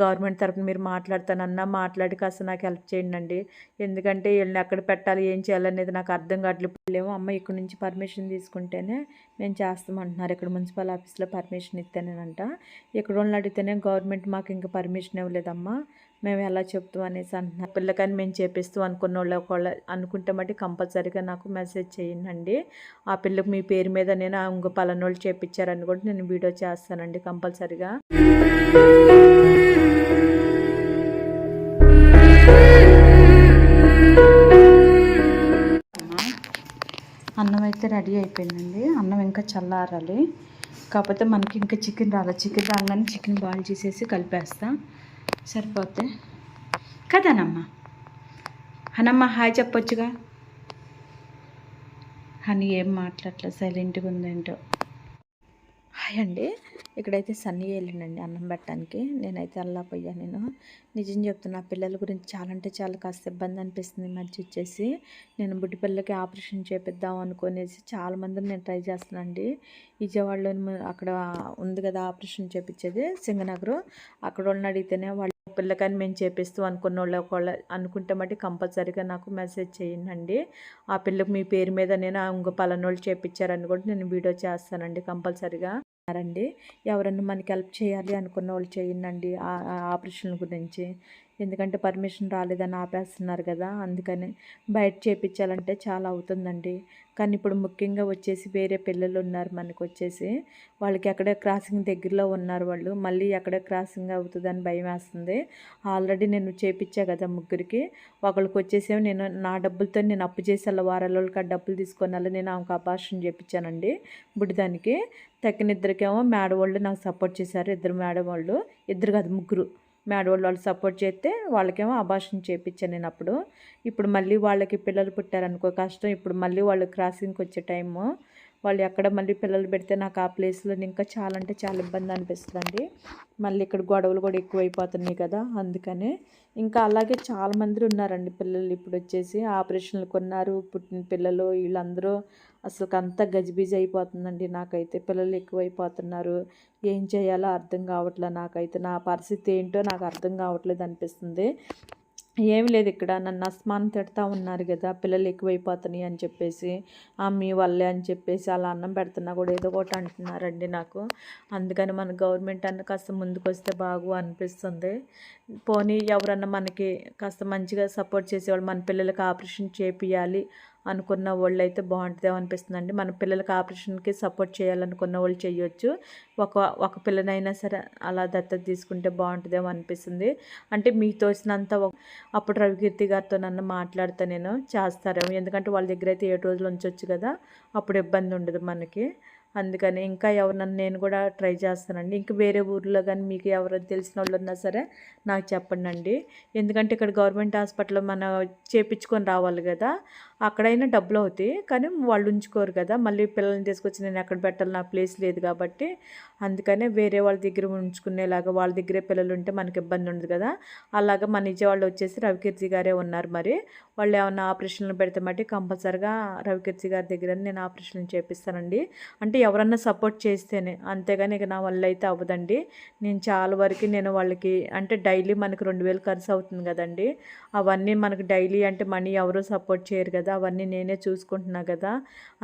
Government తరపున మీరు మాట్లాడతానన్నా మాట్లాడి కాస్త నాకు హెల్ప్ చేయండి అండి ఎందుకంటే వీళ్ళని ఎక్కడ పెట్టాలి ఏం చేయాలనేది నాకు అర్థం కావట్లేదు. లేమో అమ్మ ఇక్కడ నుంచి పర్మిషన్ తీసుకుంటేనే మేము చేస్తామంటున్నారు ఇక్కడ మున్సిపల్ ఆఫీస్లో పర్మిషన్ ఇస్తేనేనంట. ఇక్కడ వాళ్ళని అడిగితేనే గవర్నమెంట్ మాకు ఇంకా పర్మిషన్ ఇవ్వలేదమ్మా. మేము ఎలా చెప్తాం అనేసి అంటున్నారు. పిల్లకని మేము చేపిస్తూ అనుకున్న వాళ్ళు ఒకవేళ అనుకుంటే మట్టి కంపల్సరీగా నాకు మెసేజ్ చేయండి ఆ పిల్లకి మీ పేరు మీద నేను ఇంకో పలానోళ్ళు చేపించారని కూడా నేను వీడియో చేస్తానండి కంపల్సరీగా. అయితే రెడీ అయిపోయిందండి. అన్నం ఇంకా చల్లారాలి. కాకపోతే మనకి ఇంకా చికెన్ రాలేదు చికెన్ రాగానే చికెన్ బాయిల్ చేసేసి కలిపేస్తా. సరిపోతే. కదనమ్మ హనమ్మ? హాయ్ చెప్పొచ్చుగా. హనీ ఏం మాట్లాడలేదు సైలెంట్గా ఉందేంటో. హాయ్ అండి. ఇక్కడైతే సన్నీ వెళ్ళిండండి అన్నం పెట్టడానికి. నేనైతే అల్లాపోయా నేను. నిజం చెప్తున్నా పిల్లల గురించి చాలా అంటే చాలా కాస్త ఇబ్బంది అనిపిస్తుంది మధ్య వచ్చేసి. నేను బుడ్డి పిల్లలకి ఆపరేషన్ చేపిద్దాం అనుకునేసి చాలా మందిని నేను ట్రై చేస్తున్నానండి. విజయవాడలో అక్కడ ఉంది కదా ఆపరేషన్ చేపించేది సింగనగర్. అక్కడ వాళ్ళని అడిగితేనే వాళ్ళు పిల్లకని మేము చేపిస్తూ అనుకున్న వాళ్ళు ఒకవేళ అనుకుంటే మట్టి కంపల్సరీగా నాకు మెసేజ్ చేయండి ఆ పిల్లకు మీ పేరు మీద నేను ఇంకో పలానోళ్ళు చేపించారని కూడా నేను వీడియో చేస్తానండి కంపల్సరీగా. అండి ఎవరన్నా మనకి హెల్ప్ చేయాలి అనుకున్న వాళ్ళు చేయండి. ఆపరేషన్ గురించి. ఎందుకంటే పర్మిషన్ రాలేదని ఆపేస్తున్నారు కదా అందుకని బయట చేపించాలంటే చాలా అవుతుందండి. కానీ ఇప్పుడు ముఖ్యంగా వచ్చేసి వేరే పిల్లలు ఉన్నారు మనకు వచ్చేసి. వాళ్ళకి ఎక్కడ క్రాసింగ్ దగ్గరలో ఉన్నారు వాళ్ళు మళ్ళీ ఎక్కడ క్రాసింగ్ అవుతుందని భయం వేస్తుంది. ఆల్రెడీ నేను చేపించా కదా ముగ్గురికి. ఒకరికి వచ్చేసేమో నేను నా డబ్బులతో నేను అప్పు చేసి అలా వారాల ఆ డబ్బులు తీసుకొని అలా నేను ఆమెకు అపార్షన్ చేయించానండి బుడిదానికి తక్కిన ఇద్దరికేమో మేడ వాళ్ళు నాకు సపోర్ట్ చేశారు ఇద్దరు మేడం వాళ్ళు ఇద్దరు కాదు ముగ్గురు. మేడవాళ్ళు వాళ్ళు సపోర్ట్ చేస్తే వాళ్ళకేమో అభాషణ చేయించాను నేను అప్పుడు. ఇప్పుడు మళ్ళీ వాళ్ళకి పిల్లలు పుట్టారనుకో కష్టం. ఇప్పుడు మళ్ళీ వాళ్ళు క్రాసింగ్కి వచ్చే టైము వాళ్ళు ఎక్కడ మళ్ళీ పిల్లలు పెడితే నాకు ఆ ప్లేస్లో ఇంకా చాలా అంటే చాలా ఇబ్బంది అనిపిస్తుందండి. మళ్ళీ ఇక్కడ గొడవలు కూడా ఎక్కువైపోతున్నాయి కదా అందుకనే. ఇంకా అలాగే చాలామంది ఉన్నారండి పిల్లలు ఇప్పుడు వచ్చేసి ఆపరేషన్లు కొన్నారు పుట్టిన పిల్లలు వీళ్ళందరూ అసలు అంత గజిబిజి అయిపోతుందండి నాకైతే. పిల్లలు ఎక్కువైపోతున్నారు. ఏం చేయాలో అర్థం కావట్లేదు నాకైతే. నా పరిస్థితి ఏంటో నాకు అర్థం కావట్లేదు అనిపిస్తుంది. ఏమి లేదు ఇక్కడ. నన్ను అస్మాన్ తిడతా ఉన్నారు కదా పిల్లలు ఎక్కువైపోతున్నాయి అని చెప్పేసి మీ వల్లే అని చెప్పేసి అలా అన్నం పెడుతున్నా కూడా ఏదో ఒకటి అంటున్నారండి నాకు. అందుకని మన గవర్నమెంట్ అన్న కాస్త ముందుకు వస్తే బాగు అనిపిస్తుంది. పోనీ ఎవరన్నా మనకి కాస్త మంచిగా సపోర్ట్ చేసేవాళ్ళు మన పిల్లలకి ఆపరేషన్ చేపియాలి అనుకున్న వాళ్ళు అయితే బాగుంటుందేమో అనిపిస్తుంది అండి మన పిల్లలకి ఆపరేషన్కి సపోర్ట్ చేయాలనుకున్న వాళ్ళు చేయొచ్చు. ఒక ఒక పిల్లనైనా సరే అలా దత్తత తీసుకుంటే బాగుంటుందేమో అనిపిస్తుంది. అంటే మీకు తోచినంత అప్పుడు రవికీర్తి గారితో నన్ను మాట్లాడితే నేను చేస్తారేమో. ఎందుకంటే వాళ్ళ దగ్గర అయితే ఏడు రోజులు ఉంచవచ్చు కదా. అప్పుడు ఇబ్బంది ఉండదు మనకి. అందుకని ఇంకా ఎవరినన్నా నేను కూడా ట్రై చేస్తానండి. ఇంకా వేరే ఊర్లో కానీ మీకు ఎవరైనా తెలిసిన వాళ్ళు ఉన్నా సరే నాకు చెప్పండి అండి ఎందుకంటే ఇక్కడ గవర్నమెంట్ హాస్పిటల్లో మనం చేపించుకొని రావాలి కదా అక్కడైనా డబ్బులు అవుతాయి. కానీ వాళ్ళు ఉంచుకోరు కదా మళ్ళీ పిల్లల్ని తీసుకొచ్చి నేను ఎక్కడ పెట్టాలి నా ప్లేస్ లేదు కాబట్టి. అందుకనే వేరే వాళ్ళ దగ్గర ఉంచుకునేలాగా వాళ్ళ దగ్గరే పిల్లలు ఉంటే మనకి ఇబ్బంది ఉండదు కదా. అలాగా మన వాళ్ళు వచ్చేసి రవికీర్తి గారే ఉన్నారు మరి. వాళ్ళు ఏమన్నా ఆపరేషన్లు పెడితే మట్టి కంపల్సరిగా రవికీర్తి గారి దగ్గర నేను ఆపరేషన్లు చేపిస్తానండి. అంటే ఎవరన్నా సపోర్ట్ చేస్తేనే అంతేగాని ఇక నా వల్ల అయితే అవ్వదండి. నేను చాలా వరకు నేను వాళ్ళకి అంటే డైలీ మనకు రెండు వేలు ఖర్చు అవుతుంది కదండి. అవన్నీ మనకు డైలీ అంటే మనీ ఎవరు సపోర్ట్ చేయరు కదా అవన్నీ నేనే చూసుకుంటున్నా కదా.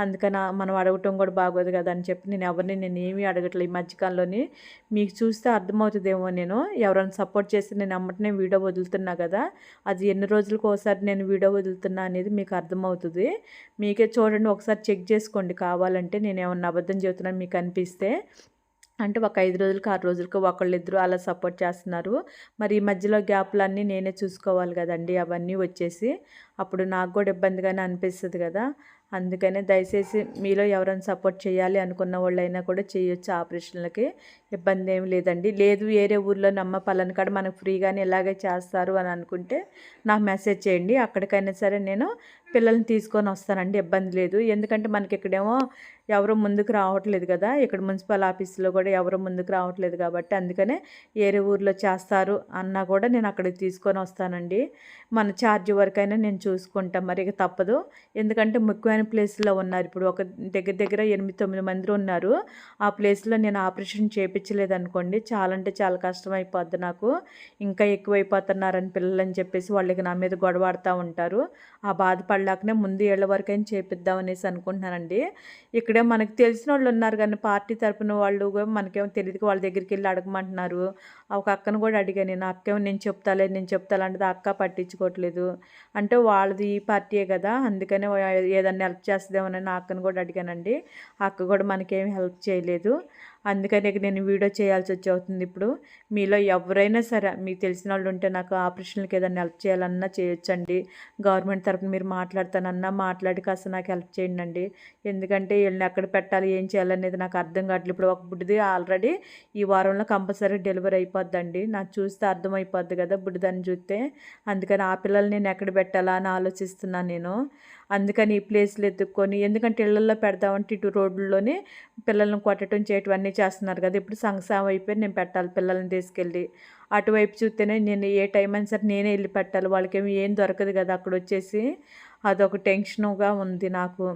అందుకని మనం అడగటం కూడా బాగోదు కదా అని చెప్పి నేను ఎవరిని నేను ఏమీ అడగట్లేదు ఈ మధ్యకాలంలోని. మీకు చూస్తే అర్థమవుతుందేమో నేను ఎవరైనా సపోర్ట్ చేస్తే నేను అమ్మటనే వీడియో వదులుతున్నా కదా. అది ఎన్ని రోజులకు ఒకసారి నేను వీడియో వదులుతున్నా అనేది మీకు అర్థమవుతుంది. మీకే చూడండి ఒకసారి చెక్ చేసుకోండి కావాలంటే. నేను ఏమన్నా అబద్ధం చెబుతున్నాను మీకు అనిపిస్తే. అంటే ఒక ఐదు రోజులకి ఆరు రోజులకు ఒకళ్ళిద్దరు అలా సపోర్ట్ చేస్తున్నారు. మరి ఈ మధ్యలో గ్యాప్లన్నీ నేనే చూసుకోవాలి కదండి అవన్నీ వచ్చేసి. అప్పుడు నాకు కూడా ఇబ్బందిగానే అనిపిస్తుంది కదా. అందుకనే దయచేసి మీలో ఎవరైనా సపోర్ట్ చేయాలి అనుకున్న వాళ్ళైనా కూడా చేయొచ్చు ఆపరేషన్లకి. ఇబ్బంది ఏమి లేదండి. లేదు వేరే ఊర్లో నమ్మ పలాని కాడ మనకు ఫ్రీగానే ఇలాగే చేస్తారు అని అనుకుంటే నాకు మెసేజ్ చేయండి. అక్కడికైనా సరే నేను పిల్లల్ని తీసుకొని వస్తానండి ఇబ్బంది లేదు. ఎందుకంటే మనకి ఇక్కడేమో ఎవరు ముందుకు రావట్లేదు కదా ఇక్కడ మున్సిపల్ ఆఫీస్లో కూడా ఎవరు ముందుకు రావట్లేదు కాబట్టి అందుకనే ఏరే ఊర్లో చేస్తారు అన్నా కూడా నేను అక్కడికి తీసుకొని వస్తానండి. మన ఛార్జ్ అయినా నేను చూసుకుంటాను మరి ఇక తప్పదు. ఎందుకంటే ముఖ్యమైన ప్లేస్లో ఉన్నారు. ఇప్పుడు ఒక దగ్గర దగ్గర ఎనిమిది తొమ్మిది మంది ఉన్నారు. ఆ ప్లేస్లో నేను ఆపరేషన్ చేయించలేదు అనుకోండి చాలా అంటే చాలా కష్టం అయిపోద్ది నాకు. ఇంకా ఎక్కువైపోతున్నారని పిల్లలని చెప్పేసి వాళ్ళకి నా మీద గొడవాడుతూ ఉంటారు. ఆ బాధపడలేకనే ముందు ఏళ్ళ వరకైనా చేపిద్దాం అనేసి అనుకుంటున్నానండి. ఇక్కడే మనకు తెలిసిన వాళ్ళు ఉన్నారు కానీ పార్టీ తరపున వాళ్ళు మనకేమో తెలియదు వాళ్ళ దగ్గరికి వెళ్ళి అడగమంటున్నారు. ఒక అక్కను కూడా అడిగాను నేను అక్కేమో నేను చెప్తాలే నేను చెప్తాలే అంటే అక్క పట్టించుకోవట్లేదు. అంటే వాళ్ళది ఈ పార్టీయే కదా అందుకనే ఏదన్నా హెల్ప్ చేస్తుందేమోనని నా అక్కను కూడా అడిగానండి. అక్క కూడా మనకేమి హెల్ప్ చేయలేదు. అందుకని నేను వీడియో చేయాల్సి వచ్చి అవుతుంది ఇప్పుడు. మీలో ఎవరైనా సరే మీకు తెలిసిన వాళ్ళు ఉంటే నాకు ఆపరేషన్కి ఏదైనా హెల్ప్ చేయాలన్నా చేయొచ్చండి. గవర్నమెంట్ తరఫున మీరు మాట్లాడతానన్నా మాట్లాడి కాస్త నాకు హెల్ప్ చేయండి అండి ఎందుకంటే వీళ్ళని ఎక్కడ పెట్టాలి ఏం చేయాలనేది నాకు అర్థం కావట్లేదు. ఇప్పుడు ఒక బుడ్డిది ఆల్రెడీ ఈ వారంలో కంపల్సరీ డెలివరీ అయిపోద్దండి. నాకు చూస్తే అర్థమైపోద్ది కదా బుడ్డిదాన్ని చూస్తే. అందుకని ఆ పిల్లల్ని నేను ఎక్కడ పెట్టాలా అని ఆలోచిస్తున్నాను నేను. అందుకని ఈ ప్లేస్లు ఎత్తుక్కొని ఎందుకంటే ఇళ్ళలో పెడదామంటే ఇటు రోడ్లలోనే పిల్లల్ని కొట్టడం చేయటం అన్నీ చేస్తున్నారు కదా. ఇప్పుడు సంక్షేమం అయిపోయి నేను పెట్టాలి పిల్లల్ని తీసుకెళ్ళి. అటువైపు చూస్తేనే నేను ఏ టైం అయినా సరే నేనే వెళ్ళి పెట్టాలి. వాళ్ళకేమి ఏం దొరకదు కదా అక్కడ వచ్చేసి. అదొక టెన్షన్గా ఉంది నాకు.